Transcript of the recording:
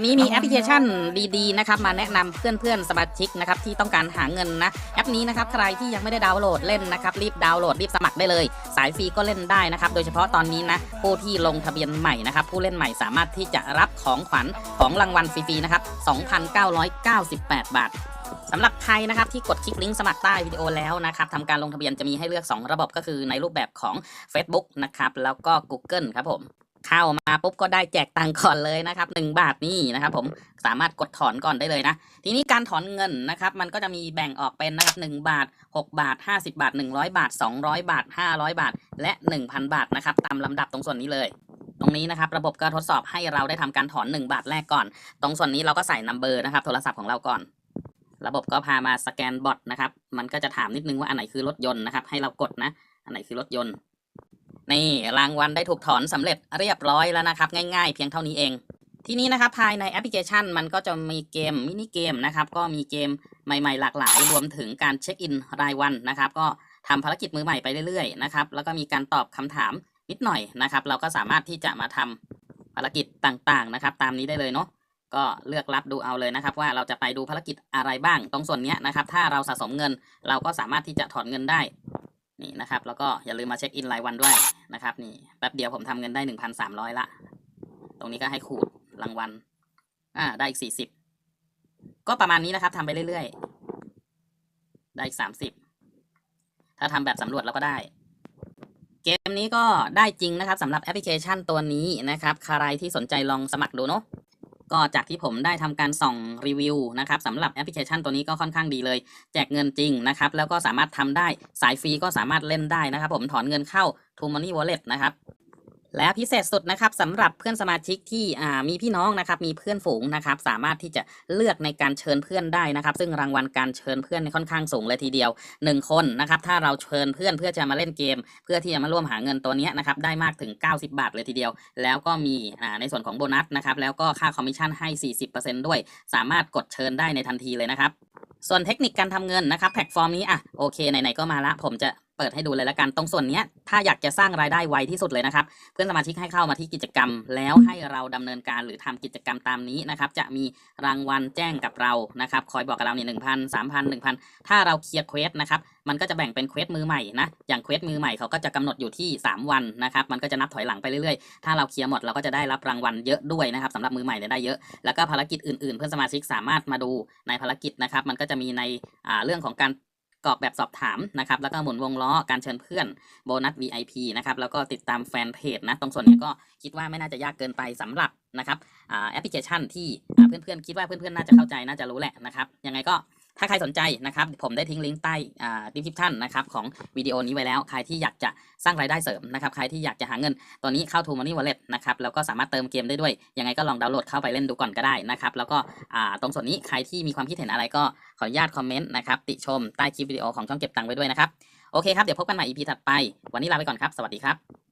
นี้มีแอปพลิเคชันดีๆนะครับมาแนะนำเพื่อนๆสมาชิกนะครับที่ต้องการหาเงินนะแอปนี้นะครับใครที่ยังไม่ได้ดาวน์โหลดเล่นนะครับรีบดาวน์โหลดรีบสมัครได้เลย สายฟรีก็เล่นได้นะครับโดยเฉพาะตอนนี้นะผู้ที่ลงทะเบียนใหม่นะครับผู้เล่นใหม่สามารถที่จะรับของขวัญของรางวัลฟรีๆนะครับ 2,998 บาทสำหรับใครนะครับที่กดคลิกลิงก์สมัครใต้วิดีโอแล้วนะครับทำการลงทะเบียนจะมีให้เลือก 2 ระบบก็คือในรูปแบบของ Facebook นะครับแล้วก็ Google ครับผม เข้ามาปุ๊บก็ได้แจกตังก่อนเลยนะครับ1บาทนี่นะครับ ผมสามารถกดถอนก่อนได้เลยนะ ทีนี้การถอนเงินนะครับ มันก็จะมีแบ่งออกเป็นนะครับ1บาท 6 บาท 50 บาท 100 บาท 200 บาท 500 บาท และ 1,000 บาทนะครับ ตามลำดับตรงส่วนนี้เลยตรงนี้นะครับระบบก็ทดสอบให้เราได้ทำการถอน 1 บาทแรกก่อน ตรงส่วนนี้เราก็ใส่นัมเบอร์นะครับ โทรศัพท์ของเราก่อน ระบบก็พามาสแกนบอทนะครับ มันก็จะถามนิดนึงว่าอันไหนคือรถยนต์นะครับ ให้เรากดนะ อันไหนคือรถยนต์ นี่รางวัลได้ถูกถอนสำเร็จเรียบร้อยแล้วนะครับ ง่ายๆ เพียงเท่านี้เอง ทีนี้นะครับภายในแอปพลิเคชันมันก็จะมีเกมมินิเกมนะครับก็มีเกมใหม่ๆ หลากหลาย รวมถึงการเช็คอินรายวันนะครับ ก็ทำภารกิจมือใหม่ไปเรื่อยๆนะครับแล้วก็มีการตอบคำถามนิดหน่อยนะครับ เราก็สามารถที่จะมาทำภารกิจต่างๆนะครับ ตามนี้ได้เลยเนาะก็เลือกรับดูเอาเลยนะครับ ว่าเราจะไปดูภารกิจอะไรบ้าง ตรงส่วนนี้นะครับ ถ้าเราสะสมเงิน เราก็สามารถที่จะถอนเงินได้ นี่นะครับ แล้วก็อย่าลืมมาเช็คอินรายวันด้วยนะครับ นี่แป๊บเดียวผมทำเงินได้หนึ่งพันสามร้อยละ ตรงนี้ก็ให้ขูดรางวัล อ่า ได้อีกสี่สิบก็ประมาณนี้นะครับทำไปเรื่อยๆ ได้อีกสามสิบถ้าทำแบบสำรวจเราก็ได้ เกมนี้ก็ได้จริงนะครับสำหรับแอปพลิเคชันตัวนี้นะครับ ใครที่สนใจลองสมัครดูเนาะ ก็จากที่ผมได้ทำการส่องรีวิวนะครับสำหรับแอปพลิเคชันตัวนี้ก็ค่อนข้างดีเลย แจกเงินจริงนะครับแล้วก็สามารถทำได้สายฟรีก็สามารถเล่นได้นะครับ ผมถอนเงินเข้า t o Money Wallet นะครับ และพิเศษสุดนะครับสำหรับเพื่อนสมาชิกที่มีพี่น้องนะครับมีเพื่อนฝูงนะครับ สามารถที่จะเลือกในการเชิญเพื่อนได้นะครับ ซึ่งรางวัลการเชิญเพื่อนเนี่ยค่อนข้างสูงเลยทีเดียว 1 คนนะครับถ้าเราเชิญเพื่อนเพื่อจะมาเล่นเกม เพื่อที่จะมาร่วมหาเงินตัวนี้นะครับได้มากถึง 90 บาทเลยทีเดียว แล้วก็มีในส่วนของโบนัสนะครับแล้วก็ค่าคอมมิชชั่นให้ 40%ด้วย สามารถกดเชิญได้ในทันทีเลยนะครับส่วนเทคนิคการทำเงินนะครับแพลตฟอร์มนี้อะโอเคไหนๆก็มาละผมจะ เปิดให้ดูเลยละกันตรงส่วนเนี้ยถ้าอยากจะสร้างรายได้ไวที่สุดเลยนะครับ เพื่อนสมาชิกให้เข้ามาที่กิจกรรม แล้วให้เราดำเนินการหรือทำกิจกรรมตามนี้นะครับจะมีรางวัลแจ้งกับเรานะครับคอยบอกกับเราเนี่ยหนึ่งพันสามพันหนึ่งพันถ้าเราเคลียร์เควสนะครับมันก็จะแบ่งเป็นเควสมือใหม่นะอย่างเควสมือใหม่เขาก็จะกำหนดอยู่ที่ 3 วันนะครับมันก็จะนับถอยหลังไปเรื่อยๆ ถ้าเราเคลียร์หมดเราก็จะได้รับรางวัลเยอะด้วยนะครับสำหรับมือใหม่เนี่ยได้เยอะ แล้วก็ภารกิจอื่นๆ เพื่อนสมาชิกสามารถมาดูในภารกิจนะครับมันก็จะมีในอ่าเรื่องของการ กรอกแบบสอบถามนะครับ แล้วก็หมุนวงล้อการเชิญเพื่อนโบนัส VIP นะครับ แล้วก็ติดตามแฟนเพจนะ ตรงส่วนนี้ก็คิดว่าไม่น่าจะยากเกินไปสำหรับนะครับอ่าแอปพลิเคชันที่อ่าเพื่อนๆ คิดว่าเพื่อนๆ น่าจะเข้าใจ น่าจะรู้แหละนะครับ ยังไงก็ ถ้าใครสนใจนะครับ ผมได้ทิ้งลิงก์ใต้อ่าดีคริปชั่นนะครับของวิดีโอนี้ไว้แล้ว ใครที่อยากจะสร้างรายได้เสริมนะครับ ใครที่อยากจะหาเงิน ตอนนี้เข้า t o Money Wallet นะครับ แล้วก็สามารถเติมเกมได้ด้วย ยังไงก็ลองดาวน์โหลดเข้าไปเล่นดูก่อนก็ได้นะครับ แล้วก็อ่าตรงส่วนนี้ใครที่มีความคิดเห็นอะไรก็ขออนุญาตคอมเมนต์นะครับ ติชมใต้คลิปวิดีโอของช่องเก็บตังค์ไว้ด้วยนะครับ โอเคครับ เดี๋ยวพบกันใหม่ EP ถัดไป วันนี้ลาไปก่อนครับ สวัสดีครับ